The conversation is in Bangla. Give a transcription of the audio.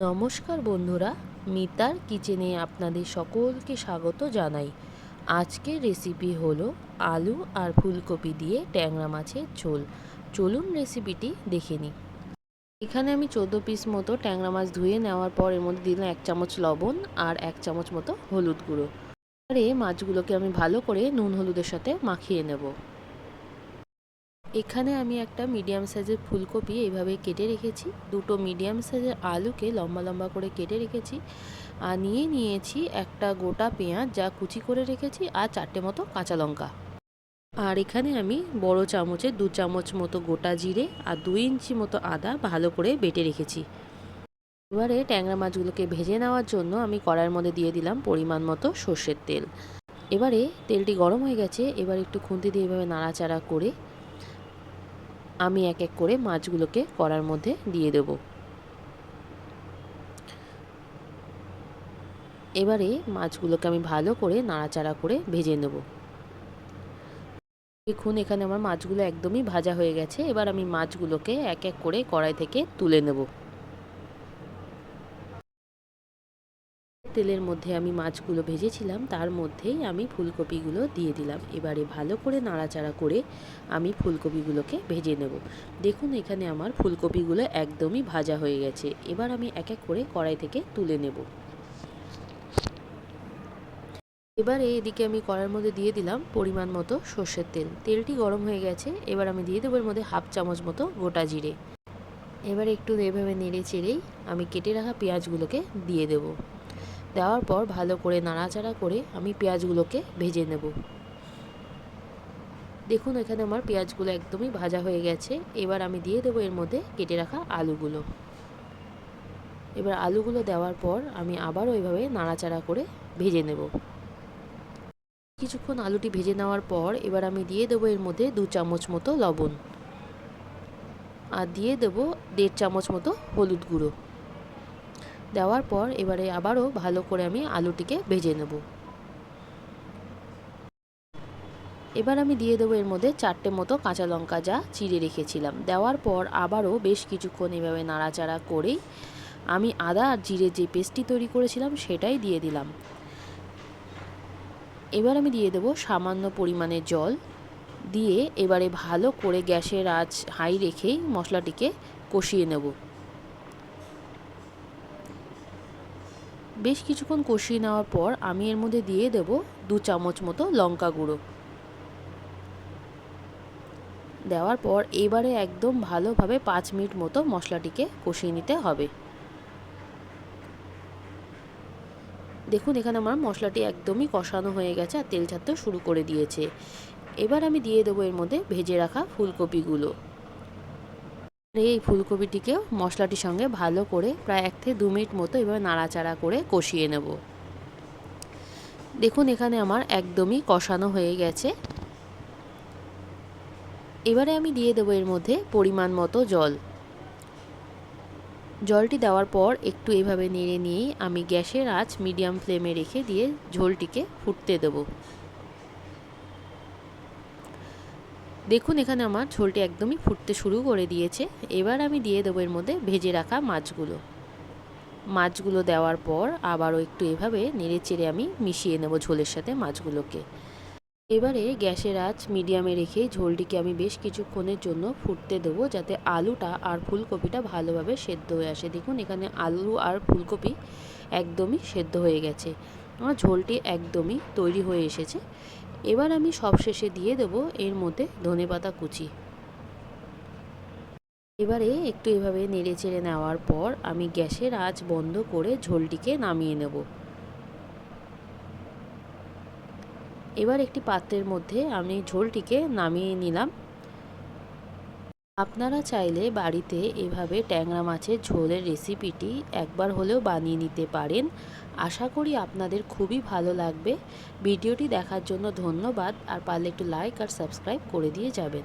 নমস্কার বন্ধুরা, মিতার কিচেনে আপনাদের সকলকে স্বাগত জানাই। আজকের রেসিপি হলো আলু আর ফুলকপি দিয়ে ট্যাংরা মাছের ঝোল। চলুন রেসিপিটি দেখে নিই। এখানে আমি চোদ্দ পিস মতো ট্যাংরা মাছ ধুয়ে নেওয়ার পর এর মধ্যে দিলাম এক চামচ লবণ আর এক চামচ মতো হলুদ গুঁড়ো। এবারে মাছগুলোকে আমি ভালো করে নুন হলুদের সাথে মাখিয়ে নেব। এখানে আমি একটা মিডিয়াম সাইজের ফুলকপি এইভাবে কেটে রেখেছি। দুটো মিডিয়াম সাইজের আলুকে লম্বা লম্বা করে কেটে রেখেছি। আর নিয়ে নিয়েছি একটা গোটা পেঁয়াজ যা কুচি করে রেখেছি আর চারটে মতো কাঁচা লঙ্কা। আর এখানে আমি বড় চামচে দু চামচ মতো গোটা জিরে আর দুই ইঞ্চি মতো আদা ভালো করে বেটে রেখেছি। এবারে ট্যাংরা মাছগুলোকে ভেজে নেওয়ার জন্য আমি কড়াইয়ের মধ্যে দিয়ে দিলাম পরিমাণ মতো সর্ষের তেল। এবারে তেলটি গরম হয়ে গেছে, এবার একটু খুন্তি দিয়ে এভাবে নাড়াচাড়া করে আমি এক এক করে মাছগুলোকে কড়ার মধ্যে দিয়ে দেব। এবারে মাছগুলোকে আমি ভালো করে নাড়াচাড়া করে ভেজে নেব। দেখুন, এখানে আমার মাছগুলো একদমই ভাজা হয়ে গেছে। এবার আমি মাছগুলোকে এক এক করে কড়াই থেকে তুলে নেব। তেলের মধ্যে আমি মাছগুলো ভেজেছিলাম, তার মধ্যেই আমি ফুলকপিগুলো দিয়ে দিলাম। এবারে ভালো করে নাড়াচাড়া করে আমি ফুলকপিগুলোকে ভেজে নেব। দেখুন এখানে আমার ফুলকপিগুলো একদমই ভাজা হয়ে গেছে। এবার আমি এক এক করে কড়াই থেকে তুলে নেব। এবারে এদিকে আমি কড়ার মধ্যে দিয়ে দিলাম পরিমাণ মতো সর্ষের তেল। তেলটি গরম হয়ে গেছে, এবার আমি দিয়ে দেবো এর মধ্যে হাফ চামচ মতো গোটা জিরে। এবার একটু এভাবে নেড়ে চেড়েই আমি কেটে রাখা পেঁয়াজগুলোকে দিয়ে দেবো। দেওয়ার পর ভালো করে নাড়াচাড়া করে আমি পেঁয়াজগুলোকে ভেজে নেব। দেখুন, এখানে আমার পেঁয়াজগুলো একদমই ভাজা হয়ে গেছে। এবার আমি দিয়ে দেবো এর মধ্যে কেটে রাখা আলুগুলো। এবার আলুগুলো দেওয়ার পর আমি আবারও ওইভাবে নাড়াচাড়া করে ভেজে নেব। কিছুক্ষণ আলুটি ভেজে নেওয়ার পর এবার আমি দিয়ে দেবো এর মধ্যে দু চামচ মতো লবণ। আর দিয়ে দেবো দেড় চামচ মতো হলুদ গুঁড়ো। দেওয়ার পর এবারে আবারও ভালো করে আমি আলুটিকে ভেজে নেব। এবার আমি দিয়ে দেবো এর মধ্যে চারটে মতো কাঁচা লঙ্কা যা চিড়ে রেখেছিলাম। দেওয়ার পর আবারও বেশ কিছুক্ষণ এভাবে নাড়াচাড়া করেই আমি আদা আর জিরে যে পেস্টটি তৈরি করেছিলাম সেটাই দিয়ে দিলাম। এবার আমি দিয়ে দেবো সামান্য পরিমাণে জল। দিয়ে এবারে ভালো করে গ্যাসের আঁচ হাই রেখেই মশলাটিকে কষিয়ে নেব। বেশ কিছুক্ষণ কষিয়ে নেওয়ার পর আমি এর মধ্যে দিয়ে দেব দু চামচ মতো লঙ্কা গুঁড়ো। দেওয়ার পর এবারে একদম ভালোভাবে পাঁচ মিনিট মতো মশলাটিকে কষিয়ে নিতে হবে। দেখুন, এখানে আমার মশলাটি একদমই কষানো হয়ে গেছে আর তেল ছাড়তে শুরু করে দিয়েছে। এবার আমি দিয়ে দেবো এর মধ্যে ভেজে রাখা ফুলকপিগুলো। এই ফুলকপিটিকেও মশলাটির সঙ্গে ভালো করে প্রায় এক থেকে দু মিনিট মতো এভাবে নাড়াচাড়া করে কষিয়ে নেব। দেখুন এখানে আমার একদমই কষানো হয়ে গেছে। এবারে আমি দিয়ে দেবো এর মধ্যে পরিমাণ মতো জল। জলটি দেওয়ার পর একটু এভাবে নেড়ে নিয়েই আমি গ্যাসের আঁচ মিডিয়াম ফ্লেমে রেখে দিয়ে ঝোলটিকে ফুটতে দেবো। দেখুন, এখানে আমার ঝোলটি একদমই ফুটতে শুরু করে দিয়েছে। এবার আমি দিয়ে দেবো এর মধ্যে ভেজে রাখা মাছগুলো। মাছগুলো দেওয়ার পর আবারও একটু এভাবে নেড়ে চেড়ে আমি মিশিয়ে নেব ঝোলের সাথে মাছগুলোকে। এবারে গ্যাসের আঁচ মিডিয়ামে রেখে ঝোলটিকে আমি বেশ কিছুক্ষণের জন্য ফুটতে দেবো যাতে আলুটা আর ফুলকপিটা ভালোভাবে সেদ্ধ হয়ে আসে। দেখুন, এখানে আলু আর ফুলকপি একদমই সেদ্ধ হয়ে গেছে। আমার ঝোলটি একদমই তৈরি হয়ে এসেছে। এবার আমি সবশেষে দিয়ে দেব এর মধ্যে ধনেপাতা কুচি। এবারে একটু এভাবে নেড়ে চেড়ে নেওয়ার পর আমি গ্যাসের আঁচ বন্ধ করে ঝোলটিকে নামিয়ে নেব। এবার একটি পাত্রের মধ্যে আমি ঝোলটিকে নামিয়ে নিলাম। আপনারা চাইলে বাড়িতে এভাবে ট্যাংরা মাছের ঝোলের রেসিপিটি একবার হলেও বানিয়ে নিতে পারেন। আশা করি আপনাদের খুবই ভালো লাগবে। ভিডিওটি দেখার জন্য ধন্যবাদ। আর পারলে একটু লাইক আর সাবস্ক্রাইব করে দিয়ে যাবেন।